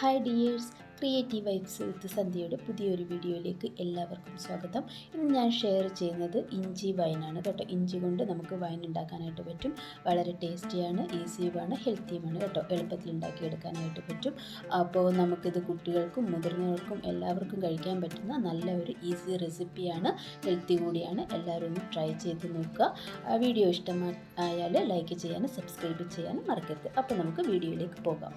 Hi dears creative vibes with സന്ധ്യയുടെ പുതിയൊരു വീഡിയോയിലേക്ക് എല്ലാവർക്കും സ്വാഗതം. ഇന്ന് ഞാൻ ഷെയർ ചെയ്യുന്നത് ഇഞ്ചി വൈനാണ് കേട്ടോ. ഇഞ്ചി കൊണ്ട് നമുക്ക് വൈൻ ഉണ്ടാക്കാനായിട്ട് പറ്റും. വളരെ ടേസ്റ്റിയാണ് ഈസിയുമാണ് ഹെൽത്തിയുമാണ് കേട്ടോ. എളുപ്പത്തിൽ ഉണ്ടാക്കിയെടുക്കാനായിട്ട് പറ്റും. അപ്പോൾ നമുക്കിത് കുട്ടികൾക്കും മുതിർന്നവർക്കും എല്ലാവർക്കും കഴിക്കാൻ പറ്റുന്ന നല്ല ഒരു ഈസി റെസിപ്പിയാണ് ഹെൽത്തി കൂടിയാണ്. എല്ലാവരും ഒന്ന് ട്രൈ ചെയ്ത് നോക്കുക. വീഡിയോ ഇഷ്ടമായാൽ ലൈക്ക് ചെയ്യാനും സബ്സ്ക്രൈബ് ചെയ്യാനും മറക്കരുത്. അപ്പോൾ നമുക്ക് വീഡിയോയിലേക്ക് പോകാം.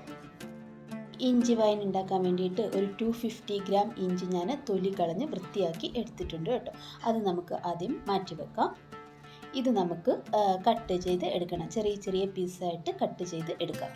ഇഞ്ചി വൈൻ ഉണ്ടാക്കാൻ വേണ്ടിയിട്ട് ഒരു ടു ഫിഫ്റ്റി ഗ്രാം ഇഞ്ചി ഞാൻ തൊലി കളഞ്ഞ് വൃത്തിയാക്കി എടുത്തിട്ടുണ്ട് കേട്ടോ. അത് നമുക്ക് ആദ്യം മാറ്റി വെക്കാം. ഇത് നമുക്ക് കട്ട് ചെയ്ത് എടുക്കണം. ചെറിയ ചെറിയ പീസായിട്ട് കട്ട് ചെയ്ത് എടുക്കാം.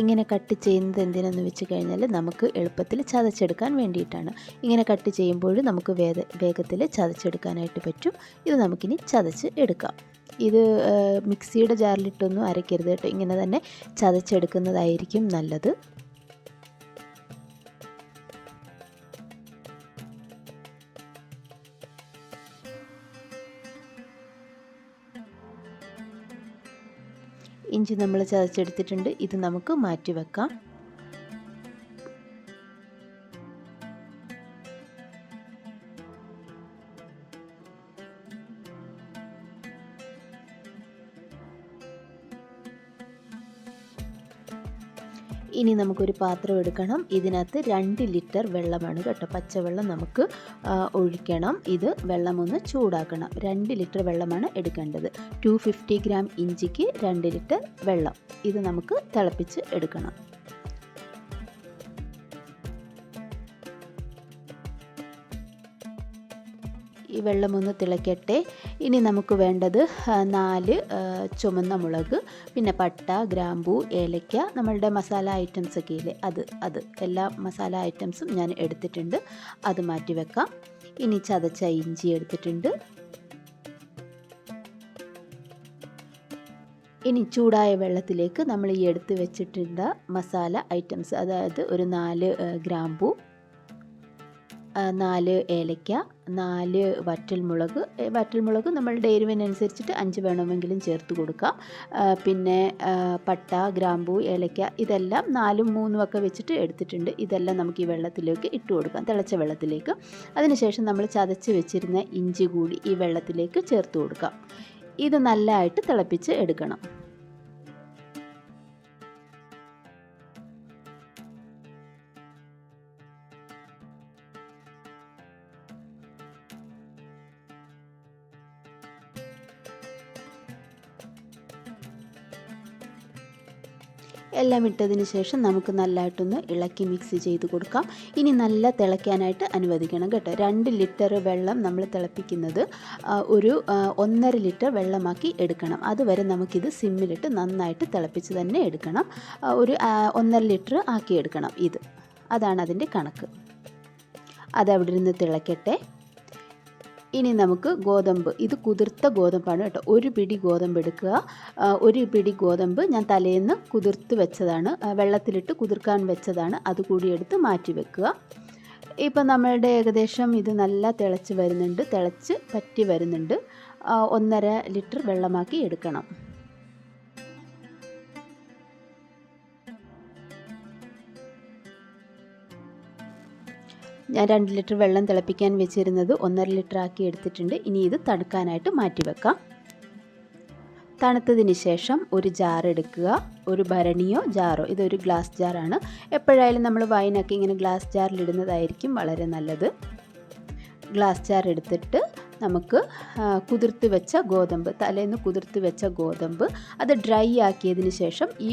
ഇങ്ങനെ കട്ട് ചെയ്യുന്നത് എന്തിനെന്ന് വെച്ച് കഴിഞ്ഞാൽ നമുക്ക് എളുപ്പത്തിൽ ചതച്ചെടുക്കാൻ വേണ്ടിയിട്ടാണ്. ഇങ്ങനെ കട്ട് ചെയ്യുമ്പോൾ നമുക്ക് വേഗ വേഗത്തിൽ ചതച്ചെടുക്കാനായിട്ട് പറ്റും. ഇത് നമുക്കിനി ചതച്ച് എടുക്കാം. ഇത് മിക്സിയുടെ ജാറിലിട്ടൊന്നും അരയ്ക്കരുത് കേട്ടോ. ഇങ്ങനെ തന്നെ ചതച്ചെടുക്കുന്നതായിരിക്കും നല്ലത്. ഇഞ്ചി നമ്മൾ ചതച്ചെടുത്തിട്ടുണ്ട്. ഇത് നമുക്ക് മാറ്റി വെക്കാം ഇനി നമുക്കൊരു പാത്രം എടുക്കണം. ഇതിനകത്ത് രണ്ട് ലിറ്റർ വെള്ളമാണ് കേട്ടോ. പച്ചവെള്ളം നമുക്ക് ഒഴിക്കണം. ഇത് വെള്ളം ഒന്ന് ചൂടാക്കണം. രണ്ട് ലിറ്റർ വെള്ളമാണ് എടുക്കേണ്ടത്. ടു ഫിഫ്റ്റി ഗ്രാം ഇഞ്ചിക്ക് രണ്ട് ലിറ്റർ വെള്ളം. ഇത് നമുക്ക് തിളപ്പിച്ച് എടുക്കണം. ഈ വെള്ളമൊന്ന് തിളയ്ക്കട്ടെ ഇനി നമുക്ക് വേണ്ടത് നാല് ചുമന്ന മുളക് പിന്നെ പട്ട ഗ്രാമ്പൂ ഏലയ്ക്ക നമ്മളുടെ മസാല ഐറ്റംസ് ഒക്കെ ഇല്ലേ? അത് അത്. എല്ലാ മസാല ഐറ്റംസും ഞാൻ എടുത്തിട്ടുണ്ട്. അത് മാറ്റി വെക്കാം. ഇനി ചതച്ച ഇഞ്ചി എടുത്തിട്ടുണ്ട്. ഇനി ചൂടായ വെള്ളത്തിലേക്ക് നമ്മൾ ഈ എടുത്ത് വെച്ചിട്ടുള്ള മസാല ഐറ്റംസ് അതായത് ഒരു നാല് ഗ്രാമ്പൂ നാല് ഏലയ്ക്ക നാല് വറ്റൽമുളക്. വറ്റൽമുളക് നമ്മളുടെ എരിവിനനുസരിച്ചിട്ട് അഞ്ച് വേണമെങ്കിലും ചേർത്ത് കൊടുക്കാം. പിന്നെ പട്ട ഗ്രാമ്പൂ ഏലയ്ക്ക ഇതെല്ലാം നാലും മൂന്നും ഒക്കെ വെച്ചിട്ട് എടുത്തിട്ടുണ്ട്. ഇതെല്ലാം നമുക്ക് ഈ വെള്ളത്തിലേക്ക് ഇട്ട് കൊടുക്കാം. തിളച്ച വെള്ളത്തിലേക്ക്. അതിനുശേഷം നമ്മൾ ചതച്ച് വെച്ചിരുന്ന ഇഞ്ചി കൂടി ഈ വെള്ളത്തിലേക്ക് ചേർത്ത് കൊടുക്കാം. ഇത് നല്ലതായിട്ട് തിളപ്പിച്ച് എടുക്കണം. എല്ലാം ഇട്ടതിന് ശേഷം നമുക്ക് നല്ലതായിട്ടൊന്ന് ഇളക്കി മിക്സ് ചെയ്ത് കൊടുക്കാം. ഇനി നല്ല തിളയ്ക്കാനായിട്ട് അനുവദിക്കണം കേട്ടോ. രണ്ട് ലിറ്റർ വെള്ളം നമ്മൾ തിളപ്പിക്കുന്നത് ഒരു ഒന്നര ലിറ്റർ വെള്ളമാക്കി എടുക്കണം. അതുവരെ നമുക്കിത് സിമ്മിലിട്ട് നന്നായിട്ട് തിളപ്പിച്ച് തന്നെ എടുക്കണം. ഒരു ഒന്നര ലിറ്റർ ആക്കി എടുക്കണം ഇത്. അതാണ് അതിന്റെ കണക്ക്. അതവിടെ നിന്ന് തിളയ്ക്കട്ടെ ഇനി നമുക്ക് ഗോതമ്പ്. ഇത് കുതിർത്ത ഗോതമ്പാണ് കേട്ടോ. ഒരു പിടി ഗോതമ്പ് എടുക്കുക. ഒരു പിടി ഗോതമ്പ് ഞാൻ തലേന്ന് കുതിർത്ത് വെച്ചതാണ്. വെള്ളത്തിലിട്ട് കുതിർക്കാൻ വെച്ചതാണ്. അതുകൂടി എടുത്ത് മാറ്റി വെക്കുക. ഇപ്പം നമ്മളുടെ ഏകദേശം ഇത് നല്ല തിളച്ച് വരുന്നുണ്ട്. തിളച്ച് പറ്റി വരുന്നുണ്ട്. ഒന്നര ലിറ്റർ വെള്ളമാക്കി എടുക്കണം. ഞാൻ രണ്ട് ലിറ്റർ വെള്ളം തിളപ്പിക്കാൻ വെച്ചിരുന്നത് ഒന്നര ലിറ്റർ ആക്കി എടുത്തിട്ടുണ്ട്. ഇനി ഇത് തണുക്കാനായിട്ട് മാറ്റി വെക്കാം. തണുത്തതിന് ശേഷം ഒരു ജാർ എടുക്കുക. ഒരു ഭരണിയോ ജാറോ ഇതൊരു ഗ്ലാസ് ജാറാണ് എപ്പോഴായാലും നമ്മൾ വൈനൊക്കെ ഇങ്ങനെ ഗ്ലാസ് ജാറിലിടുന്നതായിരിക്കും വളരെ നല്ലത്. ഗ്ലാസ് ജാർ എടുത്തിട്ട് നമുക്ക് കുതിർത്ത് വെച്ച ഗോതമ്പ് തലേന്ന് കുതിർത്ത് വെച്ച ഗോതമ്പ് അത് ഡ്രൈ ആക്കിയതിന് ശേഷം ഈ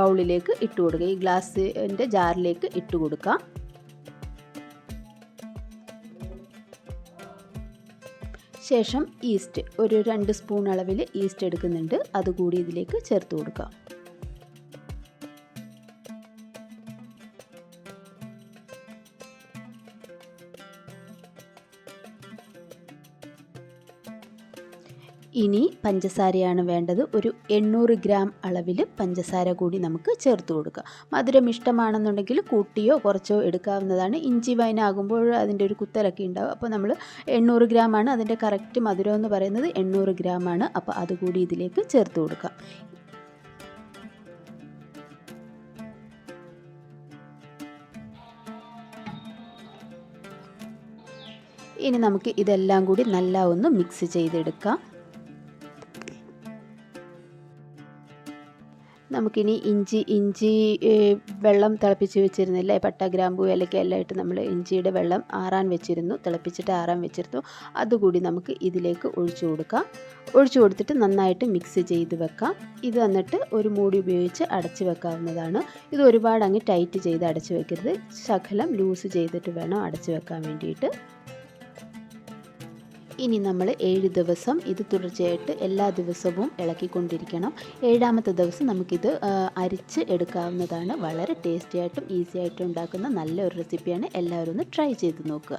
ബൗളിലേക്ക് ഇട്ട് കൊടുക്കുക. ഈ ഗ്ലാസിന്റെ ജാറിലേക്ക് ഇട്ട് കൊടുക്കാം. ശേഷം ഈസ്റ്റ് ഒരു രണ്ട് സ്പൂൺ അളവിൽ ഈസ്റ്റ് എടുക്കുന്നുണ്ട്. അതുകൂടി ഇതിലേക്ക് ചേർത്ത് കൊടുക്കാം. ഇനി പഞ്ചസാരയാണ് വേണ്ടത്. ഒരു എണ്ണൂറ് ഗ്രാം അളവിൽ പഞ്ചസാര കൂടി നമുക്ക് ചേർത്ത് കൊടുക്കുക മധുരം ഇഷ്ടമാണെന്നുണ്ടെങ്കിൽ കൂട്ടിയോ കുറച്ചോ എടുക്കാവുന്നതാണ്. ഇഞ്ചി വൈനാകുമ്പോൾ അതിന്റെ ഒരു കുത്തലൊക്കെ ഉണ്ടാവും. അപ്പോൾ നമ്മൾ എണ്ണൂറ് ഗ്രാമാണ് അതിന്റെ കറക്റ്റ് മധുരം എന്ന് പറയുന്നത് എണ്ണൂറ് ഗ്രാമാണ് അപ്പോൾ അതുകൂടി ഇതിലേക്ക് ചേർത്ത് കൊടുക്കാം. ഇനി നമുക്ക് ഇതെല്ലാം കൂടി നല്ല ഒന്ന് മിക്സ് ചെയ്തെടുക്കാം. നമുക്കിനി ഇഞ്ചി ഇഞ്ചി വെള്ളം തിളപ്പിച്ച് വെച്ചിരുന്നില്ലേ? പട്ട ഗ്രാമ്പൂ ഏലക്ക എല്ലാം ഇട്ട് നമ്മൾ ഇഞ്ചിയുടെ വെള്ളം ആറാൻ വെച്ചിരുന്നു തിളപ്പിച്ചിട്ട് ആറാൻ വെച്ചിരുന്നു. അതുകൂടി നമുക്ക് ഇതിലേക്ക് ഒഴിച്ചു കൊടുക്കാം. ഒഴിച്ചു കൊടുത്തിട്ട് നന്നായിട്ട് മിക്സ് ചെയ്ത് വെക്കാം. ഇത് എന്നിട്ട് ഒരു മൂടി ഉപയോഗിച്ച് അടച്ചു വെക്കാവുന്നതാണ്. ഇത് ഒരുപാട് അങ്ങ് ടൈറ്റ് ചെയ്ത് അടച്ചു വെക്കരുത്. ശകലം ലൂസ് ചെയ്തിട്ട് വേണം അടച്ചു വെക്കാൻ വേണ്ടിയിട്ട്. ഇനി നമ്മൾ ഏഴ് ദിവസം ഇത് തുടർച്ചയായിട്ട് എല്ലാ ദിവസവും ഇളക്കിക്കൊണ്ടിരിക്കണം. ഏഴാമത്തെ ദിവസം നമുക്കിത് അരിച്ച് എടുക്കാവുന്നതാണ്. വളരെ ടേസ്റ്റി ആയിട്ടും ഈസി ആയിട്ടും ഉണ്ടാക്കുന്ന നല്ലൊരു റെസിപ്പിയാണ് എല്ലാവരും ഒന്ന് ട്രൈ ചെയ്ത് നോക്കുക.